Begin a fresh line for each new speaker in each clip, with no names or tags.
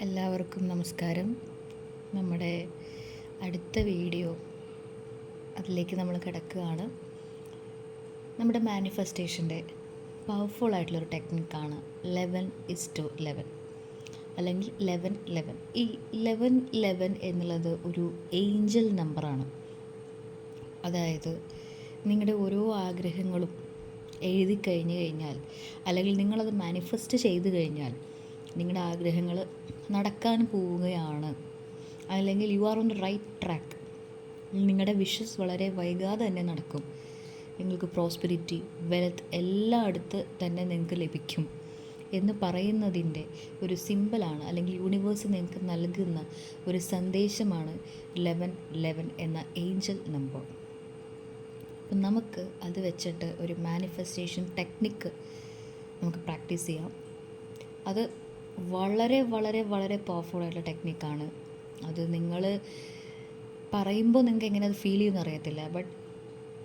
എല്ലാവർക്കും നമസ്കാരം. നമ്മുടെ അടുത്ത വീഡിയോ അതിലേക്ക് നമ്മൾ കിടക്കുകയാണ്. നമ്മുടെ മാനിഫെസ്റ്റേഷന്റെ പവർഫുൾ ആയിട്ടുള്ളൊരു ടെക്നിക്കാണ് ലെവൻ ഇസ് ടു ലെവൻ അല്ലെങ്കിൽ ലെവൻ ലെവൻ ഈ ലെവൻ ലെവൻ എന്നുള്ളത് ഒരു ഏഞ്ചൽ നമ്പറാണ് അതായത് നിങ്ങളുടെ ഓരോ ആഗ്രഹങ്ങളും എഴുതി കഴിഞ്ഞു കഴിഞ്ഞാൽ അല്ലെങ്കിൽ നിങ്ങളത് മാനിഫെസ്റ്റ് ചെയ്തു കഴിഞ്ഞാൽ നിങ്ങളുടെ ആഗ്രഹങ്ങൾ നടക്കാൻ പോവുകയാണ്. അല്ലെങ്കിൽ you are on the right track നിങ്ങളുടെ വിഷസ് വളരെ വൈകാതെ തന്നെ നടക്കും. നിങ്ങൾക്ക് പ്രോസ്പെരിറ്റി വെൽത്ത് എല്ലാം അടുത്ത് തന്നെ നിങ്ങൾക്ക് ലഭിക്കും. എന്ന് പറയുന്നതിന്റെ ഒരു സിമ്പിളാണ് അല്ലെങ്കിൽ യൂണിവേഴ്സ് നിങ്ങൾക്ക് നൽകുന്ന ഒരു സന്ദേശമാണ് ലെവൻ ലെവൻ എന്ന ഏഞ്ചൽ നമ്പർ അപ്പം നമുക്ക് അത് വെച്ചിട്ട് ഒരു മാനിഫെസ്റ്റേഷൻ ടെക്നിക്ക് നമുക്ക് പ്രാക്ടീസ് ചെയ്യാം. അത് വളരെ വളരെ വളരെ പവർഫുൾ ആയിട്ടുള്ള ടെക്നിക്കാണ് അത് നിങ്ങൾ പറയുമ്പോൾ നിങ്ങൾക്ക് എങ്ങനെ അത് ഫീൽ ചെയ്യുമെന്ന് അറിയത്തില്ല. ബട്ട്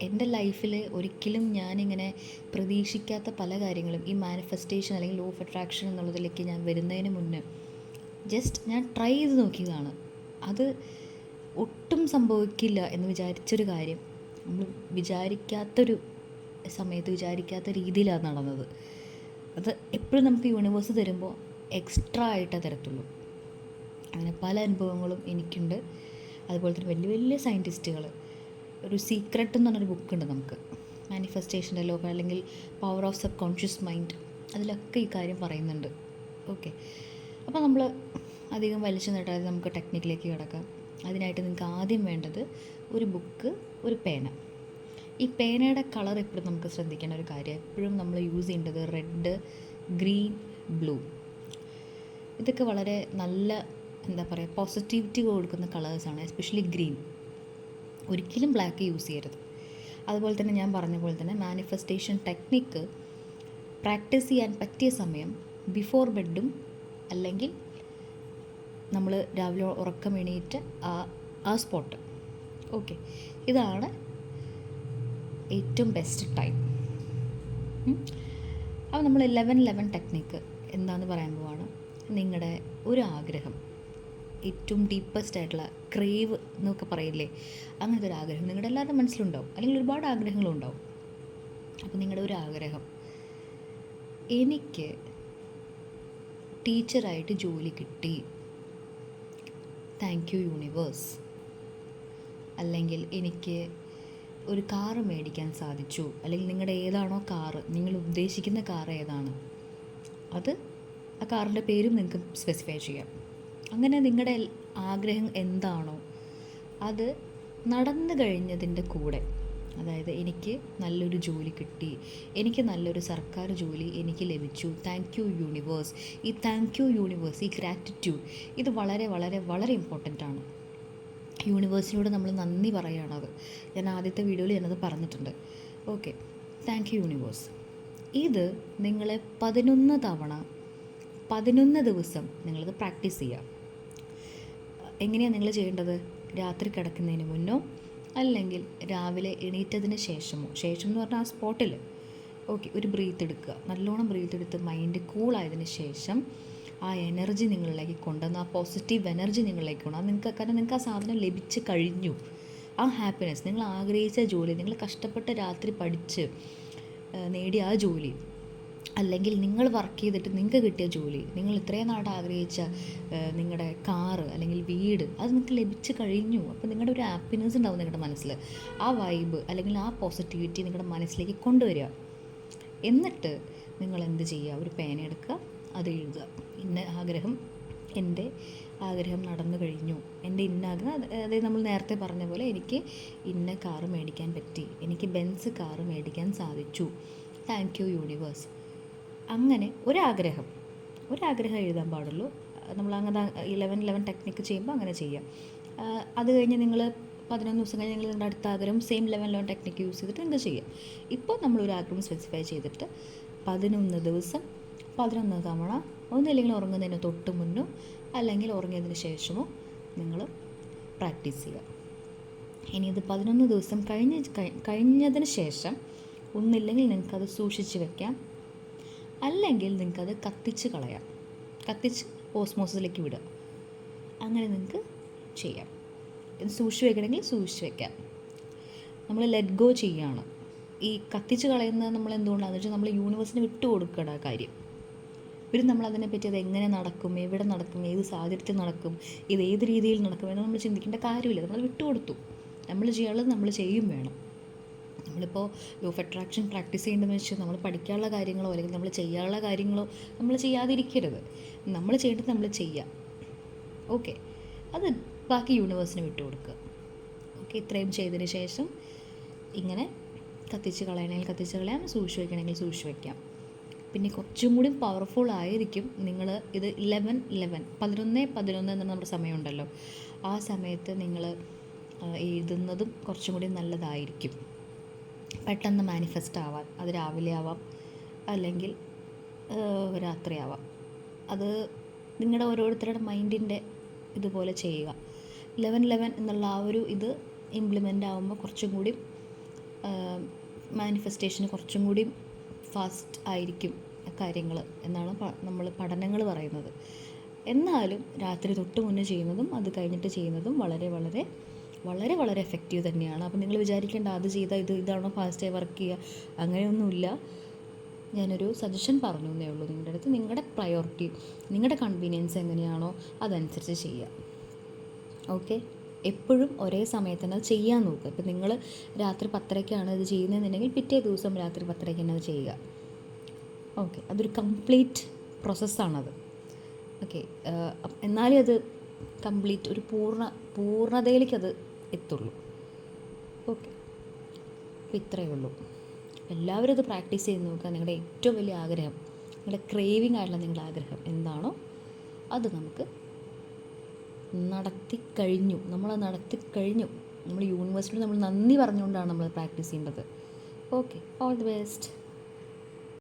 എന്റെ ലൈഫിൽ ഒരിക്കലും ഞാനിങ്ങനെ പ്രതീക്ഷിക്കാത്ത പല കാര്യങ്ങളും ഈ മാനിഫെസ്റ്റേഷൻ അല്ലെങ്കിൽ ലോ ഓഫ് അട്രാക്ഷൻ എന്നുള്ളതിലേക്ക് ഞാൻ വരുന്നതിന് മുന്നേ ജസ്റ്റ് ഞാൻ ട്രൈ ചെയ്ത് നോക്കിയതാണ്. അത് ഒട്ടും സംഭവിക്കില്ല എന്ന് വിചാരിച്ചൊരു കാര്യം. നമ്മൾ വിചാരിക്കാത്തൊരു സമയത്ത് വിചാരിക്കാത്ത രീതിയിലാണ് നടന്നത്. അത് എപ്പോഴും നമുക്ക് യൂണിവേഴ്സ് തരുമ്പോൾ എക്സ്ട്രാ ആയിട്ട് തരത്തുള്ളൂ. അങ്ങനെ പല അനുഭവങ്ങളും എനിക്കുണ്ട്. അതുപോലെ തന്നെ വലിയ വലിയ സയന്റിസ്റ്റുകൾ ഒരു സീക്രട്ട് എന്ന് പറഞ്ഞൊരു ബുക്കുണ്ട് നമുക്ക്. മാനിഫെസ്റ്റേഷന്റെ ലോ അല്ലെങ്കിൽ power of subconscious mind അതിലൊക്കെ ഈ കാര്യം പറയുന്നുണ്ട്. ഓക്കെ അപ്പോൾ നമ്മൾ അധികം വലിച്ചു നീട്ടാതെ നമുക്ക് ടെക്നിക്കിലേക്ക് കിടക്കാം. അതിനായിട്ട് നിങ്ങൾക്ക് ആദ്യം വേണ്ടത് ഒരു ബുക്ക് ഒരു പേന. ഈ പേനയുടെ കളർ എപ്പോഴും നമുക്ക് ശ്രദ്ധിക്കേണ്ട ഒരു കാര്യം. എപ്പോഴും നമ്മൾ യൂസ് ചെയ്യേണ്ടത് റെഡ് ഗ്രീൻ ബ്ലൂ ഇതൊക്കെ വളരെ നല്ല എന്താ പറയുക പോസിറ്റിവിറ്റി കൊടുക്കുന്ന കളേഴ്സാണ് എസ്പെഷ്യലി ഗ്രീൻ ഒരിക്കലും ബ്ലാക്ക് യൂസ് ചെയ്യരുത്. അതുപോലെ തന്നെ ഞാൻ പറഞ്ഞ പോലെ തന്നെ മാനിഫെസ്റ്റേഷൻ ടെക്നിക്ക് പ്രാക്ടീസ് ചെയ്യാൻ പറ്റിയ സമയം ബിഫോർ ബെഡും അല്ലെങ്കിൽ നമ്മൾ രാവിലെ ഉറക്കം എണീറ്റ് ആ ആ സ്പോട്ട് ഓക്കെ ഇതാണ് ഏറ്റവും ബെസ്റ്റ് ടൈം അപ്പോൾ നമ്മൾ ലെവൻ ലെവൻ ടെക്നിക്ക് എന്താണെന്ന് പറയാൻ പോവാണ്. നിങ്ങളുടെ ഒരു ആഗ്രഹം ഏറ്റവും ഡീപ്പസ്റ്റ് ആയിട്ടുള്ള ക്രേവ് എന്നൊക്കെ പറയില്ലേ അങ്ങനത്തെ ഒരു ആഗ്രഹം നിങ്ങളുടെ എല്ലാവരുടെ മനസ്സിലുണ്ടാവും അല്ലെങ്കിൽ ഒരുപാട് ആഗ്രഹങ്ങളുണ്ടാവും. അപ്പോൾ നിങ്ങളുടെ ഒരു ആഗ്രഹം എനിക്ക് ടീച്ചറായിട്ട് ജോലി കിട്ടി. താങ്ക് യു യൂണിവേഴ്സ് അല്ലെങ്കിൽ എനിക്ക് ഒരു കാറ് മേടിക്കാൻ സാധിച്ചു. അല്ലെങ്കിൽ നിങ്ങളുടെ ഏതാണോ കാറ് നിങ്ങൾ ഉദ്ദേശിക്കുന്ന കാർ ഏതാണ്? അത് ആ കാറിന്റെ പേരും നിങ്ങൾക്ക് സ്പെസിഫൈ ചെയ്യാം. അങ്ങനെ നിങ്ങളുടെ ആഗ്രഹം എന്താണോ അത് നടന്നു കഴിഞ്ഞതിന്റെ കൂടെ അതായത് എനിക്ക് നല്ലൊരു ജോലി കിട്ടി എനിക്ക് നല്ലൊരു സർക്കാർ ജോലി എനിക്ക് ലഭിച്ചു താങ്ക് യു യൂണിവേഴ്സ് ഈ താങ്ക് യു യൂണിവേഴ്സ് ഈ ഗ്രാറ്റിറ്റ്യൂഡ് ഇത് വളരെ വളരെ വളരെ ഇമ്പോർട്ടന്റ് ആണ്. യൂണിവേഴ്സിനോട് നമ്മൾ നന്ദി പറയുകയാണത് ഞാൻ ആദ്യത്തെ വീഡിയോയിൽ ഞാനത് പറഞ്ഞിട്ടുണ്ട്. ഓക്കെ താങ്ക് യു യൂണിവേഴ്സ് ഇത് നിങ്ങളെ പതിനൊന്ന് തവണ പതിനൊന്ന് ദിവസം നിങ്ങളത് പ്രാക്ടീസ് ചെയ്യുക. എങ്ങനെയാണ് നിങ്ങൾ ചെയ്യേണ്ടത്? രാത്രി കിടക്കുന്നതിന് മുന്നോ അല്ലെങ്കിൽ രാവിലെ എണീറ്റതിന് ശേഷമോ? ശേഷം എന്ന് പറഞ്ഞാൽ ആ സ്പോട്ടിൽ. ഓക്കെ ഒരു ബ്രീത്ത് എടുക്കുക. നല്ലോണം ബ്രീത്ത് എടുത്ത് മൈൻഡ് കൂളായതിന് ശേഷം ആ എനർജി നിങ്ങളിലേക്ക് കൊണ്ടുവന്ന് ആ പോസിറ്റീവ് എനർജി നിങ്ങളിലേക്ക് കൊണ്ടുവന്ന് നിങ്ങൾക്ക് കാരണം നിങ്ങൾക്ക് ആ സാധനം ലഭിച്ച് കഴിഞ്ഞു. ആ ഹാപ്പിനെസ് നിങ്ങൾ ആഗ്രഹിച്ച ജോലി നിങ്ങൾ കഷ്ടപ്പെട്ട് രാത്രി പഠിച്ച് നേടിയ ആ ജോലി. അല്ലെങ്കിൽ നിങ്ങൾ വർക്ക് ചെയ്തിട്ട് നിങ്ങൾക്ക് കിട്ടിയ ജോലി നിങ്ങൾ ഇത്രയും നാട്ട് ആഗ്രഹിച്ച നിങ്ങളുടെ കാറ് അല്ലെങ്കിൽ വീട് അത് നിങ്ങൾക്ക് ലഭിച്ചു കഴിഞ്ഞു. അപ്പോൾ നിങ്ങളുടെ ഒരു ഹാപ്പിനെസ് ഉണ്ടാവും നിങ്ങളുടെ മനസ്സിൽ ആ വൈബ് അല്ലെങ്കിൽ ആ പോസിറ്റിവിറ്റി നിങ്ങളുടെ മനസ്സിലേക്ക് കൊണ്ടുവരിക. എന്നിട്ട് നിങ്ങൾ എന്ത് ചെയ്യുക? ഒരു പേന എടുക്കുക അത് എഴുതുക. ഇന്ന ആഗ്രഹം എന്റെ ആഗ്രഹം നടന്നു കഴിഞ്ഞു. എന്റെ ഇന്ന ആഗ്രഹം അതായത് നമ്മൾ നേരത്തെ പറഞ്ഞ പോലെ എനിക്ക് ഇന്ന കാറ് മേടിക്കാൻ പറ്റി. എനിക്ക് ബെൻസ് കാറ് മേടിക്കാൻ സാധിച്ചു. താങ്ക് യു യൂണിവേഴ്സ് അങ്ങനെ ഒരാഗ്രഹം. ഒരാഗ്രഹം എഴുതാൻ പാടുള്ളൂ. നമ്മൾ അങ്ങനെ ഇലവൻ ഇലവൻ ടെക്നിക്ക് ചെയ്യുമ്പോൾ അങ്ങനെ ചെയ്യാം. അത് കഴിഞ്ഞ് നിങ്ങൾ പതിനൊന്ന് ദിവസം കഴിഞ്ഞ് നിങ്ങൾ നിങ്ങളുടെ അടുത്ത ആഗ്രഹം same eleven eleven technique use ചെയ്തിട്ട് നിങ്ങൾക്ക് ചെയ്യാം. ഇപ്പോൾ നമ്മൾ ഒരു ആഗ്രഹം സ്പെസിഫൈ ചെയ്തിട്ട് പതിനൊന്ന് ദിവസം പതിനൊന്ന് തവണ ഒന്നില്ലെങ്കിൽ ഉറങ്ങുന്നതിന് തൊട്ട് മുന്നോ അല്ലെങ്കിൽ ഉറങ്ങിയതിന് ശേഷമോ നിങ്ങൾ പ്രാക്ടീസ് ചെയ്യുക. ഇനി ഇത് പതിനൊന്ന് ദിവസം കഴിഞ്ഞ് കഴിഞ്ഞതിന് ശേഷം ഒന്നില്ലെങ്കിൽ നിങ്ങൾക്കത് സൂക്ഷിച്ച് വെക്കാം. അല്ലെങ്കിൽ നിങ്ങൾക്കത് കത്തിച്ച് കളയാം. കത്തിച്ച് ഓസ്മോസിലേക്ക് വിടുക. അങ്ങനെ നിങ്ങൾക്ക് ചെയ്യാം. സൂക്ഷിച്ച് വെക്കണമെങ്കിൽ സൂക്ഷിച്ച് വെക്കാം. നമ്മൾ ലെറ്റ് ഗോ ചെയ്യുകയാണ് ഈ കത്തിച്ച് കളയുന്നത് നമ്മൾ എന്തുകൊണ്ടാണെന്ന് വെച്ചാൽ നമ്മൾ യൂണിവേഴ്സിന് വിട്ടു കൊടുക്കണം ആ കാര്യം. ഇവർ നമ്മൾ അതിനെപ്പറ്റി അത് എങ്ങനെ നടക്കും? എവിടെ നടക്കും? ഏത് സാഹചര്യത്തിൽ നടക്കും? ഇത് ഏത് രീതിയിൽ നടക്കും? എന്ന് നമ്മൾ ചിന്തിക്കേണ്ട കാര്യമില്ല. നമ്മൾ വിട്ടുകൊടുത്തു നമ്മൾ ചെയ്യാനുള്ളത് നമ്മൾ ചെയ്യും വേണം. നമ്മളിപ്പോൾ ലോ ഓഫ് അട്രാക്ഷൻ പ്രാക്ടീസ് ചെയ്യേണ്ടതെന്ന് വെച്ചാൽ നമ്മൾ പഠിക്കാനുള്ള കാര്യങ്ങളോ അല്ലെങ്കിൽ നമ്മൾ ചെയ്യാനുള്ള കാര്യങ്ങളോ നമ്മൾ ചെയ്യാതിരിക്കരുത്. നമ്മൾ ചെയ്യേണ്ടത് നമ്മൾ ചെയ്യുക ഓക്കെ അത് ബാക്കി യൂണിവേഴ്സിന് വിട്ടുകൊടുക്കുക ഓക്കെ ഇത്രയും ചെയ്തതിന് ശേഷം ഇങ്ങനെ കത്തിച്ച് കളയണമെങ്കിൽ കത്തിച്ച് കളയാം സൂക്ഷിച്ച് വയ്ക്കണമെങ്കിൽ സൂക്ഷിച്ച് വയ്ക്കാം പിന്നെ കുറച്ചും കൂടി പവർഫുൾ ആയിരിക്കും നിങ്ങൾ ഇത് ഇലവൻ ഇലവൻ പതിനൊന്ന് പതിനൊന്ന് എന്ന നമ്മുടെ സമയമുണ്ടല്ലോ. ആ സമയത്ത് നിങ്ങൾ എഴുതുന്നതും കുറച്ചും കൂടി നല്ലതായിരിക്കും. പെട്ടെന്ന് മാനിഫെസ്റ്റ് ആവാൻ അത് രാവിലെ ആവാം. അല്ലെങ്കിൽ രാത്രി ആവാം. അത് നിങ്ങളുടെ ഓരോരുത്തരുടെ മൈൻഡിന്റെ ഇതുപോലെ ചെയ്യുക. ലെവൻ ലെവൻ എന്നുള്ള ആ ഒരു ഇത് ഇംപ്ലിമെന്റ് ആകുമ്പോൾ കുറച്ചും കൂടി മാനിഫെസ്റ്റേഷന് കുറച്ചും കൂടി ഫാസ്റ്റ് ആയിരിക്കും കാര്യങ്ങൾ എന്നാണ് നമ്മൾ പഠനങ്ങൾ പറയുന്നത്. എന്നാലും രാത്രി തൊട്ട് മുന്നേ ചെയ്യുന്നതും അത് കഴിഞ്ഞിട്ട് ചെയ്യുന്നതും വളരെ വളരെ വളരെ വളരെ എഫക്റ്റീവ് തന്നെയാണ്. അപ്പോൾ നിങ്ങൾ വിചാരിക്കേണ്ട അത് ചെയ്താൽ ഇത് ഇതാണോ ഫാസ്റ്റായി വർക്ക് ചെയ്യുക അങ്ങനെയൊന്നുമില്ല. ഞാനൊരു സജഷൻ പറഞ്ഞു എന്നേ ഉള്ളൂ നിങ്ങളുടെ അടുത്ത്. നിങ്ങളുടെ പ്രയോറിറ്റി നിങ്ങളുടെ കൺവീനിയൻസ് എങ്ങനെയാണോ അതനുസരിച്ച് ചെയ്യുക ഓക്കെ എപ്പോഴും ഒരേ സമയത്ത് അത് ചെയ്യാൻ നോക്കുക. ഇപ്പം നിങ്ങൾ രാത്രി പത്തരയ്ക്കാണ് ഇത് ചെയ്യുന്നതെന്നുണ്ടെങ്കിൽ പിറ്റേ ദിവസം രാത്രി പത്തരയ്ക്ക് തന്നെ അത് ചെയ്യുക. ഓക്കെ അതൊരു കംപ്ലീറ്റ് പ്രോസസ്സാണത് ഓക്കെ എന്നാലേ അത് കംപ്ലീറ്റ് ഒരു പൂർണ പൂർണതയിലേക്ക് അത് എത്തുള്ളൂ. ഓക്കെ. അപ്പോൾ ഇത്രയേ ഉള്ളൂ. എല്ലാവരും ഇത് പ്രാക്ടീസ് ചെയ്ത് നോക്കുക. നിങ്ങളുടെ ഏറ്റവും വലിയ ആഗ്രഹം നിങ്ങളുടെ ക്രേവിംഗ് ആയിട്ടുള്ള നിങ്ങളുടെ ആഗ്രഹം എന്താണോ അത് നമുക്ക് നടത്തി കഴിഞ്ഞു. നമ്മൾ നടത്തി കഴിഞ്ഞു. നമ്മൾ യൂണിവേഴ്സിറ്റി നമ്മൾ നന്ദി പറഞ്ഞുകൊണ്ടാണ് നമ്മൾ പ്രാക്ടീസ് ചെയ്യേണ്ടത്. ഓക്കെ. All the best.